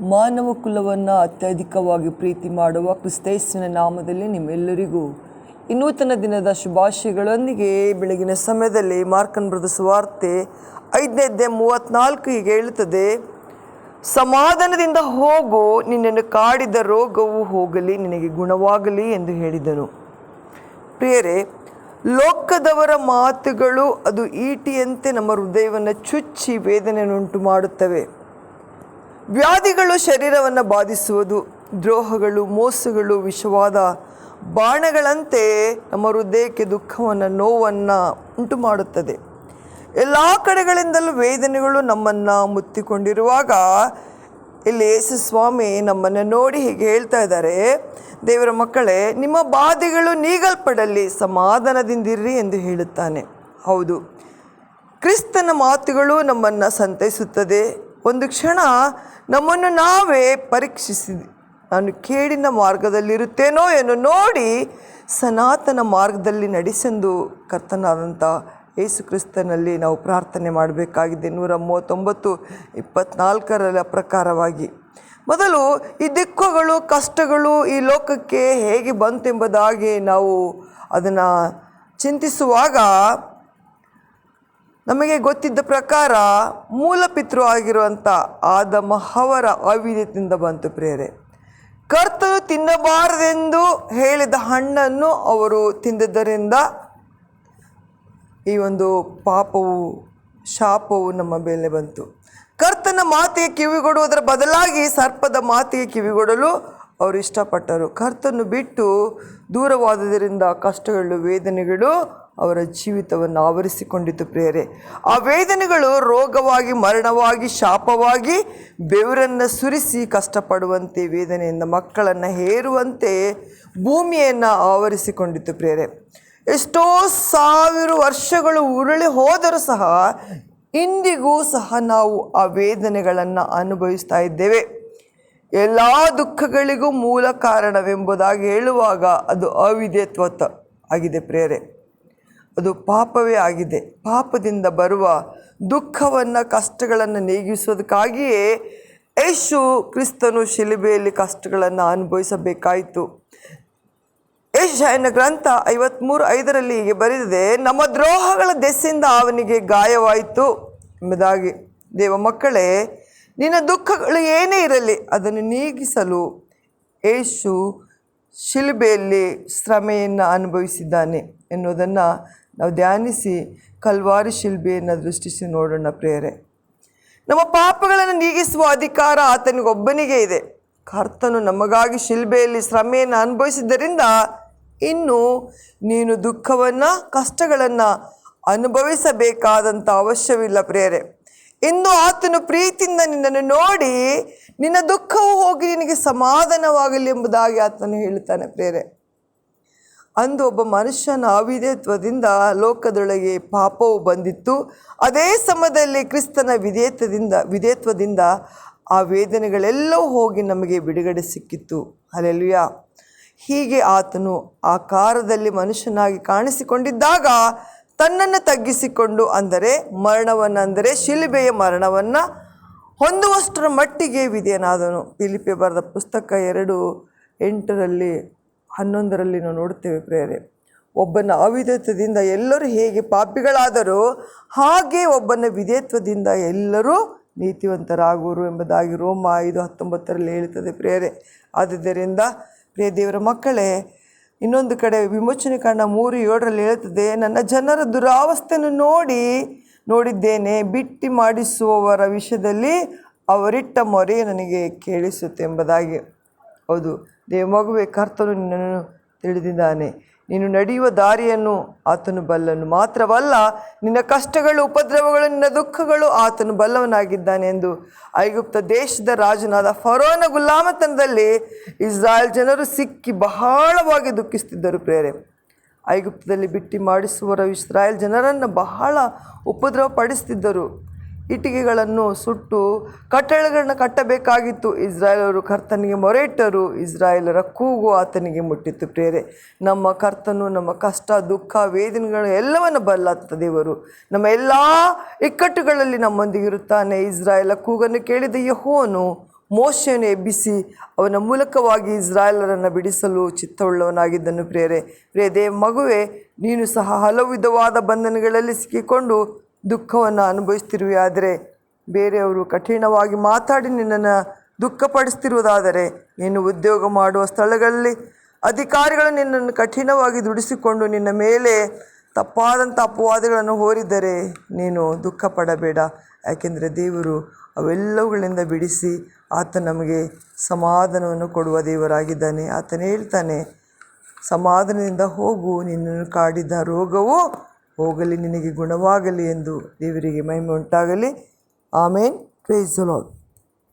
ಮಾನವ ಕುಲವನ್ನು ಅತ್ಯಧಿಕವಾಗಿ ಪ್ರೀತಿ ಮಾಡುವ ಕ್ರಿಸ್ತೈಸಿನ ನಾಮದಲ್ಲಿ ನಿಮ್ಮೆಲ್ಲರಿಗೂ ಇನ್ನೂತನ ದಿನದ ಶುಭಾಶಯಗಳೊಂದಿಗೆ ಬೆಳಗಿನ ಸಮಯದಲ್ಲಿ ಮಾರ್ಕನ್ ಬರೆದ ಸುವಾರ್ತೆ ಐದನೇದ್ದೆ ಮೂವತ್ತ್ನಾಲ್ಕು ಹೀಗೆ ಹೇಳುತ್ತದೆ, ಸಮಾಧಾನದಿಂದ ಹೋಗು, ನಿನ್ನನ್ನು ಕಾಡಿದ ರೋಗವು ಹೋಗಲಿ, ನಿನಗೆ ಗುಣವಾಗಲಿ ಎಂದು ಹೇಳಿದನು. ಪ್ರಿಯರೇ, ಲೋಕದವರ ಮಾತುಗಳು ಅದು ಈಟಿಯಂತೆ ನಮ್ಮ ಹೃದಯವನ್ನು ಚುಚ್ಚಿ ವೇದನೆಯನ್ನುಂಟು ಮಾಡುತ್ತವೆ ವ್ಯಾಧಿಗಳು ಶರೀರವನ್ನು ಬಾಧಿಸುವುದು, ದ್ರೋಹಗಳು, ಮೋಸಗಳು, ವಿಷವಾದ ಬಾಣಗಳಂತೆ ನಮ್ಮ ಹೃದಯಕ್ಕೆ ದುಃಖವನ್ನು, ನೋವನ್ನು ಉಂಟು ಮಾಡುತ್ತದೆ ಎಲ್ಲ ಕಡೆಗಳಿಂದಲೂ ವೇದನೆಗಳು ನಮ್ಮನ್ನು ಮುತ್ತಿಕೊಂಡಿರುವಾಗ ಇಲ್ಲಿ ಯೇಸು ಸ್ವಾಮಿ ನಮ್ಮನ್ನು ನೋಡಿ ಹೀಗೆ ಹೇಳ್ತಾ ಇದ್ದಾರೆ, ದೇವರ ಮಕ್ಕಳೇ, ನಿಮ್ಮ ಬಾಧೆಗಳು ನೀಗಲ್ಪಡಲಿ, ಸಮಾಧಾನದಿಂದಿರ್ರಿ ಎಂದು ಹೇಳುತ್ತಾನೆ. ಹೌದು. ಕ್ರಿಸ್ತನ ಮಾತುಗಳು ನಮ್ಮನ್ನು ಸಂತೈಸುತ್ತದೆ. ಒಂದು ಕ್ಷಣ ನಮ್ಮನ್ನು ನಾವೇ ಪರೀಕ್ಷಿಸಿ ನಾನು ಕೇಡಿನ ಮಾರ್ಗದಲ್ಲಿರುತ್ತೇನೋ ಎಂದು ನೋಡಿ ಸನಾತನ ಮಾರ್ಗದಲ್ಲಿ ನಡೆಸೆಂದು ಕರ್ತನಾದಂಥ ಯೇಸು ಕ್ರಿಸ್ತನಲ್ಲಿ ನಾವು ಪ್ರಾರ್ಥನೆ ಮಾಡಬೇಕಾಗಿದೆ. ನೂರ ಮೂವತ್ತೊಂಬತ್ತು ಇಪ್ಪತ್ನಾಲ್ಕರ ಪ್ರಕಾರವಾಗಿ. ಮೊದಲು ಈ ದಿಕ್ಕುಗಳು, ಕಷ್ಟಗಳು ಈ ಲೋಕಕ್ಕೆ ಹೇಗೆ ಬಂತೆಂಬುದಾಗಿ ನಾವು ಅದನ್ನು ಚಿಂತಿಸುವಾಗ ನಮಗೆ ಗೊತ್ತಿದ್ದ ಪ್ರಕಾರ ಮೂಲಪಿತೃ ಆಗಿರುವಂಥ ಆದಮ ಅವರ ಅವಿದ್ಯತೆಯಿಂದ ಬಂತು ಪ್ರೇರೆ ಕರ್ತನು ತಿನ್ನಬಾರದೆಂದು ಹೇಳಿದ ಹಣ್ಣನ್ನು ಅವರು ತಿಂದದ್ದರಿಂದ ಈ ಒಂದು ಪಾಪವು, ಶಾಪವು ನಮ್ಮ ಮೇಲೆ ಬಂತು. ಕರ್ತನ ಮಾತಿಗೆ ಕಿವಿಗೊಡುವುದರ ಬದಲಾಗಿ ಸರ್ಪದ ಮಾತಿಗೆ ಕಿವಿಗೊಡಲು ಅವರು ಇಷ್ಟಪಟ್ಟರು. ಕರ್ತನ್ನು ಬಿಟ್ಟು ದೂರವಾದುದರಿಂದ ಕಷ್ಟಗಳು, ವೇದನೆಗಳು ಅವರ ಜೀವಿತವನ್ನು ಆವರಿಸಿಕೊಂಡಿತು ಪ್ರೇರೆ ಆ ವೇದನೆಗಳು ರೋಗವಾಗಿ, ಮರಣವಾಗಿ, ಶಾಪವಾಗಿ ಬೆವರನ್ನು ಸುರಿಸಿ ಕಷ್ಟಪಡುವಂತೆ ವೇದನೆಯಿಂದ ಮಕ್ಕಳನ್ನು ಹೇರುವಂತೆ ಭೂಮಿಯನ್ನು ಆವರಿಸಿಕೊಂಡಿತು ಪ್ರೇರೆ ಎಷ್ಟೋ ಸಾವಿರ ವರ್ಷಗಳು ಉರುಳಿ ಹೋದರೂ ಸಹ ಇಂದಿಗೂ ಸಹ ನಾವು ಆ ವೇದನೆಗಳನ್ನು ಅನುಭವಿಸ್ತಾ ಇದ್ದೇವೆ. ಎಲ್ಲ ದುಃಖಗಳಿಗೂ ಮೂಲ ಕಾರಣವೆಂಬುದಾಗಿ ಹೇಳುವಾಗ ಅದು ಅವಿದ್ಯತ್ವತ್ತ ಆಗಿದೆ ಪ್ರೇರೆ ಅದು ಪಾಪವೇ ಆಗಿದೆ. ಪಾಪದಿಂದ ಬರುವ ದುಃಖವನ್ನು, ಕಷ್ಟಗಳನ್ನು ನೀಗಿಸೋದಕ್ಕಾಗಿಯೇ ಯೇಸು ಕ್ರಿಸ್ತನು ಶಿಲುಬೆಯಲ್ಲಿ ಕಷ್ಟಗಳನ್ನು ಅನುಭವಿಸಬೇಕಾಯಿತು. ಯಶಾಯನ ಗ್ರಂಥ ಐವತ್ತ್ಮೂರು ಐದರಲ್ಲಿ ಹೀಗೆ ಬರೆದಿದೆ, ನಮ್ಮ ದ್ರೋಹಗಳ ದೆಸೆಯಿಂದ ಅವನಿಗೆ ಗಾಯವಾಯಿತು. ಎಂಬುದಾಗಿ, ದೇವ ಮಕ್ಕಳೇ, ನಿನ್ನ ದುಃಖಗಳು ಏನೇ ಇರಲಿ, ಅದನ್ನು ನೀಗಿಸಲು ಯೇಸು ಶಿಲುಬೆಯಲ್ಲಿ ಶ್ರಮೆಯನ್ನು ಅನುಭವಿಸಿದ್ದಾನೆ ಎನ್ನುವುದನ್ನು ನಾವು ಧ್ಯಾನಿಸಿ ಕಲ್ವಾರಿ ಶಿಲ್ಬೆಯನ್ನು ದೃಷ್ಟಿಸಿ ನೋಡೋಣ ಪ್ರೇರೆ ನಮ್ಮ ಪಾಪಗಳನ್ನು ನೀಗಿಸುವ ಅಧಿಕಾರ ಆತನಿಗೊಬ್ಬನಿಗೆ ಇದೆ. ಕರ್ತನು ನಮಗಾಗಿ ಶಿಲ್ಬೆಯಲ್ಲಿ ಶ್ರಮೆಯನ್ನು ಅನುಭವಿಸಿದ್ದರಿಂದ ಇನ್ನು ನೀನು ದುಃಖವನ್ನು, ಕಷ್ಟಗಳನ್ನು ಅನುಭವಿಸಬೇಕಾದಂಥ ಅವಶ್ಯವಿಲ್ಲ ಪ್ರೇರೆ ಇಂದು ಆತನು ಪ್ರೀತಿಯಿಂದ ನಿನ್ನನ್ನು ನೋಡಿ ನಿನ್ನ ದುಃಖವು ಹೋಗಿ ನಿನಗೆ ಸಮಾಧಾನವಾಗಲಿ ಎಂಬುದಾಗಿ ಆತನು ಹೇಳುತ್ತಾನೆ ಪ್ರೇರೆ ಅಂದು ಒಬ್ಬ ಮನುಷ್ಯನ ಅವಿಧೇತ್ವದಿಂದ ಲೋಕದೊಳಗೆ ಪಾಪವು ಬಂದಿತ್ತು. ಅದೇ ಸಮಯದಲ್ಲಿ ಕ್ರಿಸ್ತನ ವಿಧೇಯತ್ವದಿಂದ ವಿಧೇಯತ್ವದಿಂದ ಆ ವೇದನೆಗಳೆಲ್ಲವೂ ಹೋಗಿ ನಮಗೆ ಬಿಡುಗಡೆ ಸಿಕ್ಕಿತ್ತು. ಅಲ್ಲೆಲ್ವಿಯ ಹೀಗೆ ಆತನು ಆ ಕಾರದಲ್ಲಿ ಮನುಷ್ಯನಾಗಿ ಕಾಣಿಸಿಕೊಂಡಿದ್ದಾಗ ತನ್ನನ್ನು ತಗ್ಗಿಸಿಕೊಂಡು ಅಂದರೆ ಮರಣವನ್ನು ಅಂದರೆ ಶಿಲುಬೆಯ ಮರಣವನ್ನು ಹೊಂದುವಷ್ಟರ ಮಟ್ಟಿಗೆ ವಿಧೇಯನಾದನು. ಪಿಲಿಪೆ ಬರೆದ ಪುಸ್ತಕ ಎರಡು ಎಂಟರಲ್ಲಿ ಹನ್ನೊಂದರಲ್ಲಿ ನಾವು ನೋಡುತ್ತೇವೆ ಪ್ರೇರೆ ಒಬ್ಬನ ಅವಿಧೇತ್ವದಿಂದ ಎಲ್ಲರೂ ಹೇಗೆ ಪಾಪಿಗಳಾದರೂ ಹಾಗೆ ಒಬ್ಬನ ವಿಧೇತ್ವದಿಂದ ಎಲ್ಲರೂ ನೀತಿವಂತರಾಗುವರು ಎಂಬುದಾಗಿ ರೋಮ ಐದು ಹತ್ತೊಂಬತ್ತರಲ್ಲಿ ಹೇಳುತ್ತದೆ ಪ್ರೇರೆ ಆದುದರಿಂದ ಪ್ರಿಯ ದೇವರ ಮಕ್ಕಳೇ, ಇನ್ನೊಂದು ಕಡೆ ವಿಮೋಚನೆ ಕಾಂಡ ಮೂರು ಏಳರಲ್ಲಿ ಹೇಳುತ್ತದೆ, ನನ್ನ ಜನರ ದುರಾವಸ್ಥೆಯನ್ನು ನೋಡಿ, ನೋಡಿದ್ದೇನೆ, ಬಿಟ್ಟಿ ಮಾಡಿಸುವವರ ವಿಷಯದಲ್ಲಿ ಅವರಿಟ್ಟ ಮೊರೆ ನನಗೆ ಕೇಳಿಸುತ್ತೆ ಎಂಬುದಾಗಿ. ಹೌದು ದೇವಮಗುವೆ ಕರ್ತನು ನಿನ್ನನ್ನು ತಿಳಿದಿದ್ದಾನೆ. ನೀನು ನಡೆಯುವ ದಾರಿಯನ್ನು ಆತನು ಬಲ್ಲನು. ಮಾತ್ರವಲ್ಲ, ನಿನ್ನ ಕಷ್ಟಗಳು, ಉಪದ್ರವಗಳು, ನಿನ್ನ ದುಃಖಗಳು ಆತನು ಬಲ್ಲವನಾಗಿದ್ದಾನೆ ಎಂದು ಐಗುಪ್ತ ದೇಶದ ರಾಜನಾದ ಫರೋನ ಗುಲಾಮತನದಲ್ಲಿ ಇಸ್ರಾಯೇಲ್ ಜನರು ಸಿಕ್ಕಿ ಬಹಳವಾಗಿ ದುಃಖಿಸುತ್ತಿದ್ದರು ಪ್ರೇರೆ ಐಗುಪ್ತದಲ್ಲಿ ಬಿಟ್ಟಿ ಮಾಡಿಸುವರ ಇಸ್ರಾಯೇಲ್ ಜನರನ್ನು ಬಹಳ ಉಪದ್ರವ ಪಡಿಸ್ತಿದ್ದರು ಇಟ್ಟಿಗೆಗಳನ್ನು ಸುಟ್ಟು ಕಟ್ಟಳೆಗಳನ್ನ ಕಟ್ಟಬೇಕಾಗಿತ್ತು. ಇಸ್ರಾಯೇಲರು ಕರ್ತನಿಗೆ ಮೊರೆ ಇಟ್ಟರು ಇಸ್ರಾಯೇಲರ ಕೂಗು ಆತನಿಗೆ ಮುಟ್ಟಿತ್ತು ಪ್ರೇರೆ ನಮ್ಮ ಕರ್ತನು ನಮ್ಮ ಕಷ್ಟ, ದುಃಖ, ವೇದನೆಗಳು ಎಲ್ಲವನ್ನು ಬಲ್ಲಾತ ದೇವರು. ನಮ್ಮ ಎಲ್ಲ ಇಕ್ಕಟ್ಟುಗಳಲ್ಲಿ ನಮ್ಮೊಂದಿಗಿರುತ್ತಾನೆ ಇಸ್ರಾಯೇಲ ಕೂಗನ್ನು ಕೇಳಿದ ಯಹೋನು ಮೋಶೆಯನ್ನು ಎಬ್ಬಿಸಿ ಅವನ ಮೂಲಕವಾಗಿ ಇಸ್ರಾಯೇಲರನ್ನು ಬಿಡಿಸಲು ಚಿತ್ತವುಳ್ಳವನಾಗಿದ್ದನು. ಪ್ರೇರೆ ಪ್ರೇದೆ ಮಗುವೆ, ನೀನು ಸಹ ಹಲವು ವಿಧವಾದ ಬಂಧನಗಳಲ್ಲಿ ಸಿಕ್ಕಿಕೊಂಡು ದುಃಖವನ್ನು ಅನುಭವಿಸ್ತಿರುವೆ. ಆದರೆ ಬೇರೆಯವರು ಕಠಿಣವಾಗಿ ಮಾತಾಡಿ ನಿನ್ನನ್ನು ದುಃಖಪಡಿಸ್ತಿರುವುದಾದರೆ ನೀನು ಉದ್ಯೋಗ ಮಾಡುವ ಸ್ಥಳಗಳಲ್ಲಿ ಅಧಿಕಾರಿಗಳು ನಿನ್ನನ್ನು ಕಠಿಣವಾಗಿ ದುಡಿಸಿಕೊಂಡು ನಿನ್ನ ಮೇಲೆ ತಪ್ಪಾದಂಥ ಅಪವಾದಗಳನ್ನು ಹೋರಿದರೆ ನೀನು ದುಃಖ ಪಡಬೇಡ ಯಾಕೆಂದರೆ ದೇವರು ಅವೆಲ್ಲವುಗಳಿಂದ ಬಿಡಿಸಿ ಆತ ನಮಗೆ ಸಮಾಧಾನವನ್ನು ಕೊಡುವ ದೇವರಾಗಿದ್ದಾನೆ. ಆತನು ಹೇಳ್ತಾನೆ, ಸಮಾಧಾನದಿಂದ ಹೋಗು, ನಿನ್ನನ್ನು ಕಾಡಿದ ರೋಗವು ಹೋಗಲಿ ನಿನಗೆ ಗುಣವಾಗಲಿ ಎಂದು ದೇವರಿಗೆ ಮಹಿಮೆ ಉಂಟಾಗಲಿ ಆಮೇನ್ ಪ್ರೈಸ್ ಲಾರ್ಡ್